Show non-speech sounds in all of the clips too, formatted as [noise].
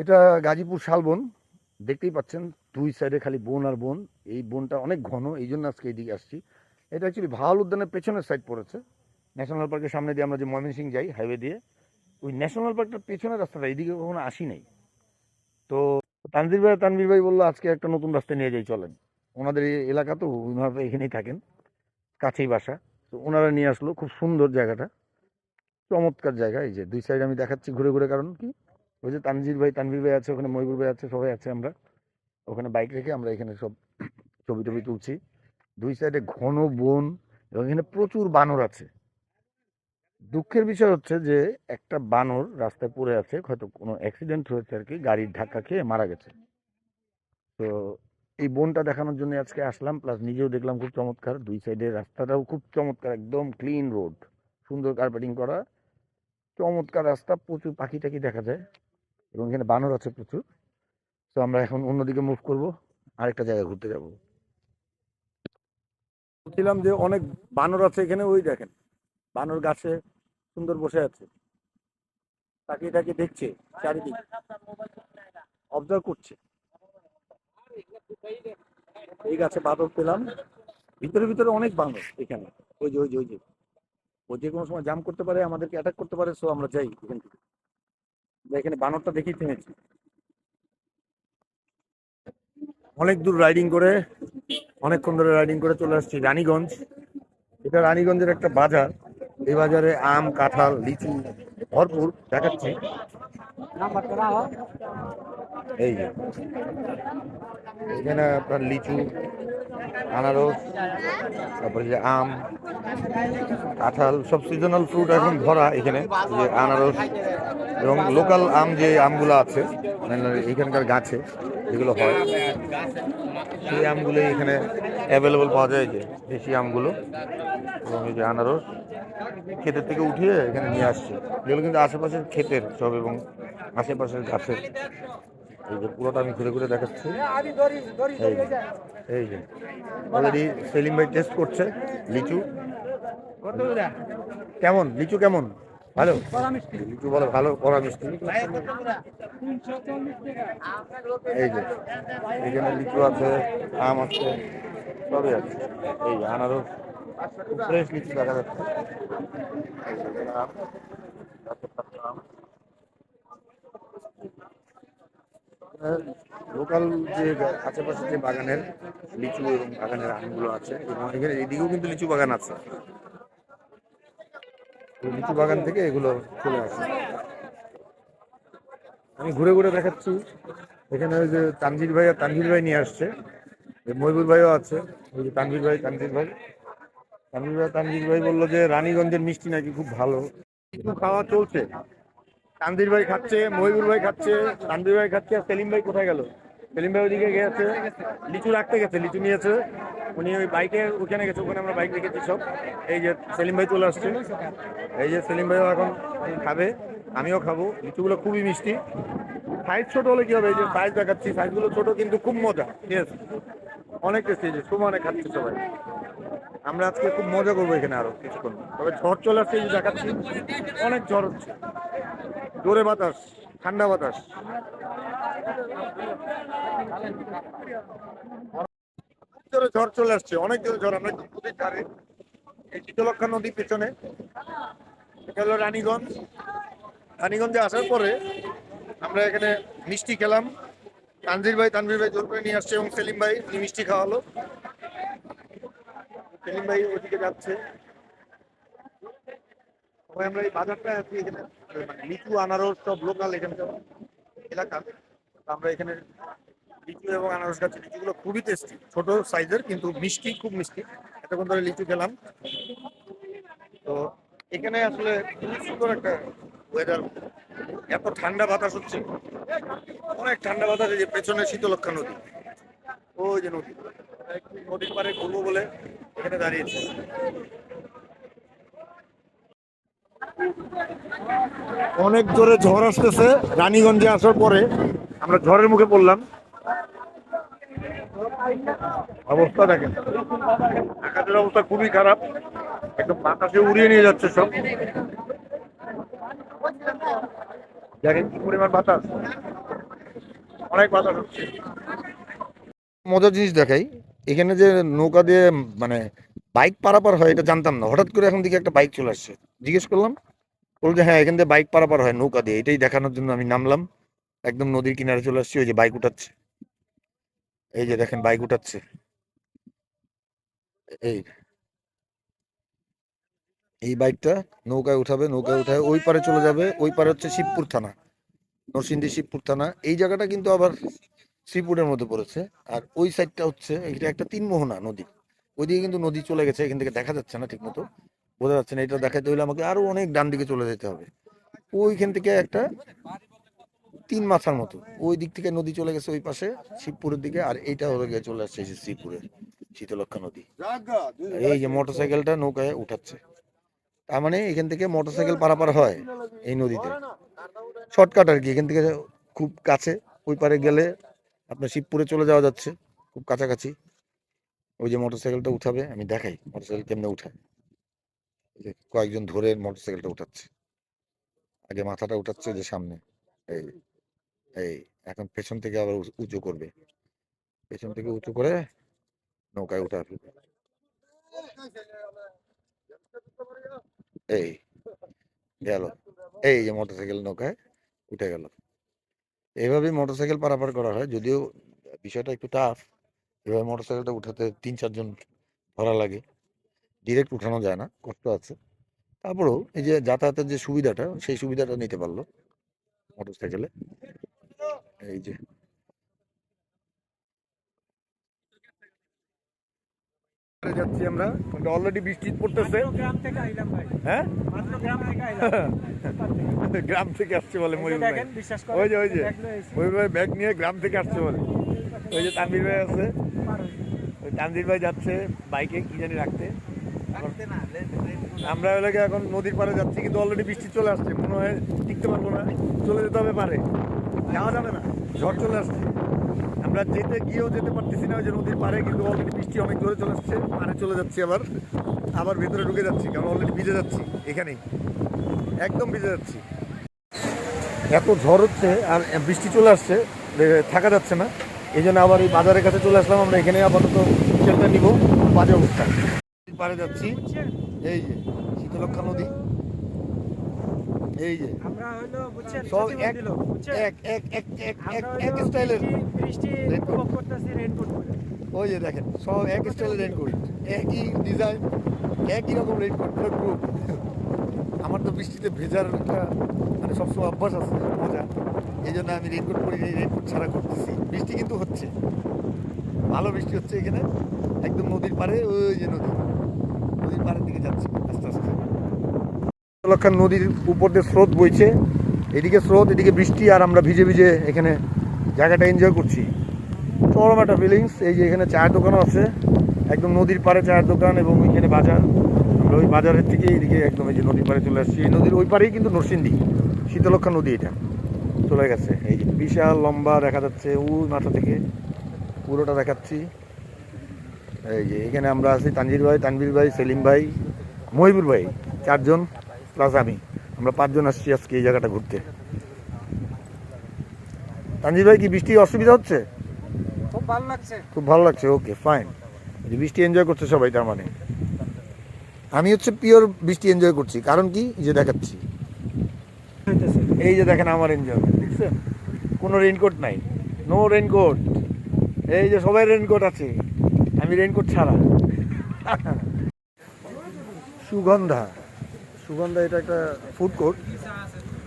এটা গাজীপুর শালবন, দেখতেই পাচ্ছেন, দুই সাইডে খালি বন আর বন। এই বনটা অনেক ঘন, এই জন্য আজকে এইদিকে আসছি। এটা অ্যাকচুয়ালি ভাওয়াল উদ্যানের পেছনের সাইড পড়েছে। ন্যাশনাল পার্কের সামনে দিয়ে আমরা যে ময়মনসিং যাই হাইওয়ে দিয়ে, ওই ন্যাশনাল পার্কটার পেছনের রাস্তাটা এইদিকে কখনো আসি নাই। তো তানজির ভাই তানবির ভাই বলল, আজকে একটা নতুন রাস্তা নিয়ে যাই, চলেন। ওনাদের এই এলাকা তো ওনারা এখানেই থাকেন, কাছেই বাসা। তো ওনারা নিয়ে আসলো, খুব সুন্দর জায়গাটা। চমৎকার জায়গা, এই যে দুই সাইড আমি দেখাচ্ছি ঘুরে ঘুরে, কারণ কি? ওই যে তানজির ভাই, তানভীর ভাই আছে, ওখানে ময়ূর ভাই আছে, সবাই আছে আমরা। ওখানে বাইক রেখে আমরা এখানে সব ছবি টবি তুলছি। দুই সাইডে ঘন বন এবং এখানে প্রচুর বানর আছে। দুঃখের বিষয় হচ্ছে যে একটা বানর রাস্তায় পড়ে আছে, হয়তো কোনো অ্যাক্সিডেন্ট হয়েছে আর কি, গাড়ির ধাক্কা খেয়ে মারা গেছে। তো এই বনটা দেখানোর জন্য আজকে আসলাম প্লাস নিজেও দেখলাম খুব চমৎকার। দুই সাইডে রাস্তাটাও খুব চমৎকার, একদম ক্লিন রোড সুন্দর কার্পেটিং করা। চমৎকার রাস্তা, প্রচুর পাখি টাখি দেখা যায়। এবং এখানে বানর আছে প্রচুর। তো আমরা এখন অন্যদিকে মুভ করব, আরেকটা জায়গায় ঘুরতে যাব। বলছিলাম যে অনেক বানর আছে এখানে, ওই দেখেন, বানর গাছে সুন্দর বসে আছে। তাকিয়ে তাকিয়ে দেখছে, চারিদিক অবজার্ভ করছে। এই গাছে বাদর পেলাম। ভিতরে ভিতরে অনেক বানর এখানে। ওই যে ওই যে ওই যে, ও যে কোনো সময় জাম করতে পারে, আমাদেরকে অ্যাটাক করতে পারে সো আমরা যাই এখান থেকে। এখানে বানরটা দেখি থেমেছি। অনেক দূর রাইডিং করে, অনেকক্ষণ ধরে রাইডিং করে চলে আসছি রানীগঞ্জ। এটা রানীগঞ্জের একটা বাজার। এই বাজারে আম, কাঁঠাল, লিচু ভরপুর। দেখাচ্ছি। এই যে এখানে আপনার লিচু, আনারস, তারপরে যে আম, কাঁঠাল, সব সিজনাল ফ্রুট এখন ভরা এখানে, যে আনারস এবং লোকাল আম যে আমগুলো আছে মানে এখানকার গাছে যেগুলো হয়, সেই আমগুলো এখানে অ্যাভেলেবল পাওয়া যায় যে, দেশি আমগুলো এবং এই যে আনারস, ক্ষেতের থেকে উঠিয়ে এখানে নিয়ে আসছে। এগুলো কিন্তু আশেপাশের ক্ষেতের সব এবং আশেপাশের গাছের। এই যে পুরোটা আমি ঘুরে ঘুরে দেখাচ্ছি। এই যে, এই যে। অলরেডি সেলিম ভাই টেস্ট করছে। লিচু। কেমন? লিচু কেমন? ভালো? লিচু বলো ভালো কড়া মিষ্টি। এই যে এখানে লিচু আছে আম আছে সবই আছে। এই যে আনারস ফ্রেশ লিচু দেখা যাচ্ছে। আম। লোকাল যে আশেপাশে যে বাগানের লিচু এবং বাগানের আমগুলো আছে, এবং এখানে এদিকেও কিন্তু লিচু বাগান আছে। লিচু বাগান থেকে এগুলো চলে আসে। আমি ঘুরে ঘুরে দেখাচ্ছি। এখানে ওই যে তানজির ভাই আর তানভীর ভাই নিয়ে আসছে। ময়ূর ভাইও আছে। ওই যে তানভীর ভাই তানজির ভাই। তানভীর ভাই তানজির ভাই বলল যে, রানীগঞ্জের মিষ্টি নাকি খুব ভালো। খাওয়া চলছে। তানজির ভাই খাচ্ছে মহিবুর ভাই খাচ্ছে, তানভীর ভাই খাচ্ছে, আর সেলিম ভাই কোথায় গেল? সেলিম ভাই ওদিকে গেছে লিচু রাখতে গেছে, লিচু নিয়েছে। উনি ওই বাইকে ওখানে গেছে, ওখানে আমরা বাইক রেখেছি সব। এই যে সেলিম ভাই চলে আসছে। এই যে সেলিম ভাইও এখন খাবে, আমিও খাব। লিচুগুলো খুবই মিষ্টি। সাইজ ছোট হলে কি হবে? এই যে সাইজ দেখাচ্ছি সাইজগুলো ছোট কিন্তু খুব মজা। ইয়েস অনেক টেস্টি যে সমানে খাচ্ছে সবাই। আমরা আজকে খুব মজা করব এখানে আরও কিছুক্ষণ। তবে ঝড় চলে আসছে দেখাচ্ছি, অনেক ঝড় হচ্ছে। জোরে বাতাস, ঠান্ডা বাতাস। জোরে ঝড় চলে আসছে, অনেক জোরে ঝড়, আমরা নদীর ধারে। এই শীতলক্ষা নদী পেছনে। এটা হলো রানীগঞ্জ। রানীগঞ্জে আসার পরে আমরা এখানে মিষ্টি খেলাম। তানজির ভাই, তানভীর ভাই জোর করে নিয়ে আসছে এবং সেলিম ভাই মিষ্টি খাওয়ালো। সেলিম ভাই ওদিকে যাচ্ছে। আমরা এই বাজারটা আছি এখানে। লিচু আনারস সব লোকাল এখানকার এলাকা আমরা এখানে লিচু এবং আনারস গাছের লিচুগুলো খুবই টেস্টি ছোট সাইজের কিন্তু মিষ্টি, খুব মিষ্টি। এতক্ষণ ধরে লিচু খেলাম। তো এখানে আসলে খুবই সুন্দর একটা ওয়েদার এত ঠান্ডা বাতাস হচ্ছে। অনেক ঠান্ডা বাতাস যে পেছনে শীতলক্ষা নদী। ওই যে নদী। নদীর পারে ঘুরবো বলে এখানে দাঁড়িয়েছি। অনেক জোরে ঝড় আসতেছে, রানীগঞ্জে আসার পরে আমরা ঝড়ের মুখে পড়লাম। অবস্থা দেখেন। আকাশের অবস্থা খুবই খারাপ। একদম বাতাসে উড়িয়ে নিয়ে যাচ্ছে সব। দেখেন কি পরিমাণ বাতাস। অনেক বাতাস হচ্ছে। মজার জিনিস দেখাই, এখানে যে নৌকা দিয়ে মানে বাইক পারাপার হয়, এটা জানতাম না। হঠাৎ করে এখন দিকে একটা বাইক চলে আসছে। জিজ্ঞেস করলাম। বলল যে হ্যাঁ এখান দিয়ে বাইক পারাপার হয়, নৌকা দিয়ে। এটাই দেখানোর জন্য আমি নামলাম। একদম নদীর কিনারে চলে আসছি, ওই যে বাইক উঠাচ্ছে। এই যে দেখেন বাইক উঠাচ্ছে। এই। এই বাইকটা নৌকায় উঠাবে, নৌকায় উঠায় ওই পারে চলে যাবে। ওই পারে হচ্ছে শিবপুর থানা, নরসিংদী শিবপুর থানা। এই জায়গাটা কিন্তু আবার শ্রীপুরের মধ্যে পড়েছে। আর ওই সাইডটা হচ্ছে, এটা একটা তিন মোহনা নদী। ওইদিকে কিন্তু নদী চলে গেছে, এখান থেকে দেখা যাচ্ছে না ঠিক মতো বোঝা যাচ্ছে না, এটা দেখাতে হলে আমাকে আরও অনেক ডান দিকে চলে যেতে হবে। ওইখান থেকে একটা তিন মাথার মতো, ওই দিক থেকে নদী চলে গেছে ওই পাশে, শিবপুরের দিকে, আর এইটা হয়ে গিয়ে চলে আসছে শ্রীপুরের শীতলক্ষা নদী। এই যে মোটরসাইকেলটা নৌকায় উঠাচ্ছে, তার মানে এখান থেকে মোটরসাইকেল পারাপার হয় এই নদীতে। শর্টকাট আর কি, এখান থেকে খুব কাছে, ওই পারে গেলে আপনার শিবপুরে চলে যাওয়া যাচ্ছে, খুব কাছাকাছি। ওই যে মোটরসাইকেলটা উঠাবে, আমি দেখাই, মোটরসাইকেল কেমনে উঠায়। কয়েকজন ধরে মোটরসাইকেলটা উঠাচ্ছে। আগে মাথাটা উঠাচ্ছে যে সামনে, এই এই, এখন পেছন থেকে আবার উঁচু- করবে। পেছন থেকে উঁচু করে নৌকায় উঠা এই, গেল। এই যে মোটরসাইকেল নৌকায় উঠে গেল। এইভাবেই মোটরসাইকেল পারাপার করা হয়। যদিও বিষয়টা একটু টাফ এভাবে মোটরসাইকেলটা উঠাতে তিন, চারজন ধরা লাগে। ডিরেক্ট উঠানো যায় না কষ্ট আছে। তারপরেও এই যে যাতায়াতের যে সুবিধাটা সেই সুবিধাটা নিতে পারল মোটরসাইকেলে। এই যে যাচ্ছি আমরা। অলরেডি বৃষ্টি পড়তেছে। গ্রাম থেকে হ্যাঁ? গ্রাম থেকে আইলাম। [laughs] গ্রাম থেকে আসছে বলে যে ওই যে, ওই যে। ময়ূর ভাই ব্যাগ নিয়ে গ্রাম থেকে আসছে বলে। ওই যে তানভীর ভাই আছে। ওই তানভীর ভাই যাচ্ছে বাইকে কি জানি রাখতে। আমরা এলাকা এখন নদীর পাড়ে যাচ্ছি, কিন্তু অলরেডি বৃষ্টি চলে আসছে। মনে হয় টিকতে পারব না। চলে যেতে হবে পারে। যাওয়া যাবে না। ঝড় চলে আসছে। আমরা যেতে গিয়েও যেতে পারতেছি না ওই যে নদীর পাড়ে, কিন্তু অলরেডি বৃষ্টি অনেক জোরে চলে আসছে। পাড়ে চলে যাচ্ছি আবার। আবার ভেতরে ঢুকে যাচ্ছি, কারণ অলরেডি ভিজে যাচ্ছি এখানেই। একদম ভিজে যাচ্ছি। এত ঝড় হচ্ছে আর বৃষ্টি চলে আসছে থাকা যাচ্ছে না। এই জন্য আবার এই বাজারের কাছে চলে আসলাম। আমরা এখানে আপাতত শেল্টার নিব। বাজে অবস্থা। পারে যাচ্ছি। এই যে শীতলক্ষা নদী। এই যে। আমরা হইল বুঝছেন সব এক এক এক এক এক এক এক স্টাইলের বৃষ্টি- উপভোগ করতেছি রেনকোট পরে ওই যে দেখেন সব এক স্টাইলের রেনকোট একই ডিজাইন একই রকম রেনকোট পুরো গ্রুপ আমার তো বৃষ্টিতে ভেজার একটা মানে সবসময় অভ্যাস আছে মজা। এই জন্য আমি রেনকোট পরি রেনকোট ছাড়া করতেছি। বৃষ্টি কিন্তু হচ্ছে। ভালো বৃষ্টি হচ্ছে এখানে। একদম নদীর পাড়ে ওই যে নদী। নদীর পাড়ের দিকে যাচ্ছি, আস্তে আস্তে। লক্ষণ নদীর উপর দিয়ে স্রোত বইছে। এদিকে স্রোত, এদিকে বৃষ্টি, আর আমরা ভিজে ভিজে এখানে জায়গাটা এনজয় করছি। চরম একটা ফিলিংস এই যে এখানে চায়ের দোকানও আছে, একদম নদীর পাড়ে চায়ের দোকান এবং ওইখানে বাজার। আমরা ওই বাজারের থেকে এইদিকে একদম এই যে নদীর পাড়ে চলে আসছি। এই নদীর ওই পাড়েই কিন্তু নরসিংদী শীতলক্ষা নদী এটা। চলে গেছে। এই যে বিশাল লম্বা দেখা যাচ্ছে ওই মাথা থেকে, পুরোটা দেখাচ্ছি। এই যে এখানে আমরা আছি তানজির ভাই তানভীর ভাই সেলিম ভাই মহিবুর ভাই চারজন প্লাস আমি। আমরা পাঁচজন আসছি আজকে এই জায়গাটা ঘুরতে। তানজির ভাই কি বৃষ্টি অসুবিধা হচ্ছে? খুব ভালো লাগছে। খুব ভালো লাগছে ওকে ফাইন বৃষ্টি এনজয় করছে সবাই তার মানে। আমি হচ্ছে পিওর বৃষ্টি এনজয় করছি কারণ কি? যে দেখাচ্ছি। এই যে দেখেন আমার এনজয়মেন্ট দেখছেন? কোনো রেইনকোট নাই। নো রেইনকোট এই যে সবাই রেইনকোট আছে। আমি রেইনকোট ছাড়া। সুগন্ধা। সুগন্ধা এটা একটা ফুড কোর্ট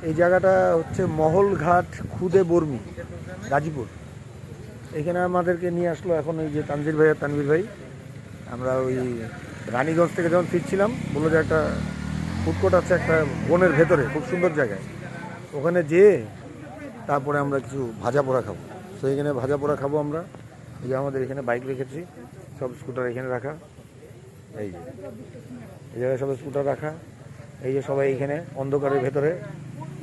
এই জায়গাটা হচ্ছে মহলঘাট, খুদে বর্মি, গাজীপুর। এখানে আমাদেরকে নিয়ে আসলো এখন ওই যে তানজির ভাই আর তানভীর ভাই। আমরা ওই রানীগঞ্জ থেকে যখন ফিরছিলাম, বলল যে একটা ফুড কোর্ট আছে একটা বনের ভেতরে, খুব সুন্দর জায়গায়। ওখানে যেয়ে তারপরে আমরা কিছু ভাজা পোড়া খাব। তো এখানে ভাজা পোড়া খাব আমরা। এই যে আমাদের এখানে বাইক রেখেছি। সব স্কুটার এখানে রাখা। এই যে, এই জায়গায় সব স্কুটার রাখা। এই যে সবাই এখানে অন্ধকারের ভেতরে।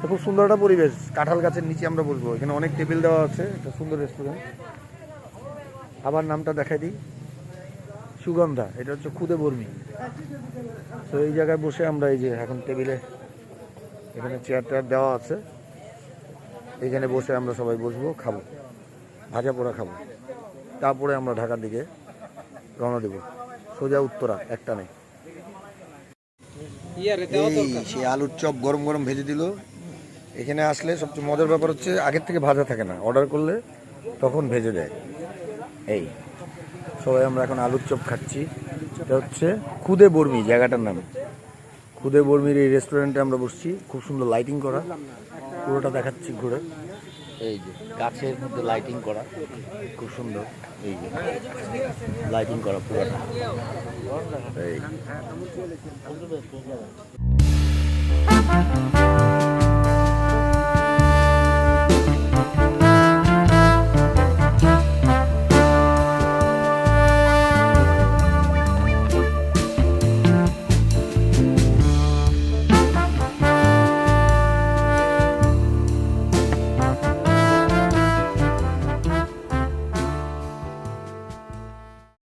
খুব সুন্দর একটা পরিবেশ। কাঁঠাল গাছের নিচে আমরা বসবো। এখানে অনেক টেবিল দেওয়া আছে। একটা সুন্দর রেস্টুরেন্ট আবার নামটা দেখাই দিই। সুগন্ধা। এটা হচ্ছে খুদে বর্মি। তো এই জায়গায় বসে আমরা এই যে এখন টেবিলে এখানে চেয়ার টেয়ার দেওয়া আছে। এখানে বসে আমরা সবাই বসবো, খাব। ভাজা পোড়া খাব। তারপরে আমরা ঢাকার দিকে রওনা দেব। সোজা উত্তরা একটা নেই। এই সেই আলুর চপ গরম গরম ভেজে দিল। এখানে আসলে সবচেয়ে মজার ব্যাপার হচ্ছে আগের থেকে ভাজা থাকে না। অর্ডার করলে তখন ভেজে দেয়। এই সবাই আমরা এখন আলুর চপ খাচ্ছি। এটা হচ্ছে খুদে বর্মি জায়গাটার নাম। খুদে বর্মির এই রেস্টুরেন্টে আমরা বসছি। খুব সুন্দর লাইটিং করা। পুরোটা দেখাচ্ছি ঘুরে। এই যে গাছের মধ্যে লাইটিং করা খুব সুন্দর এই যে লাইটিং করা পুরোটা। এই।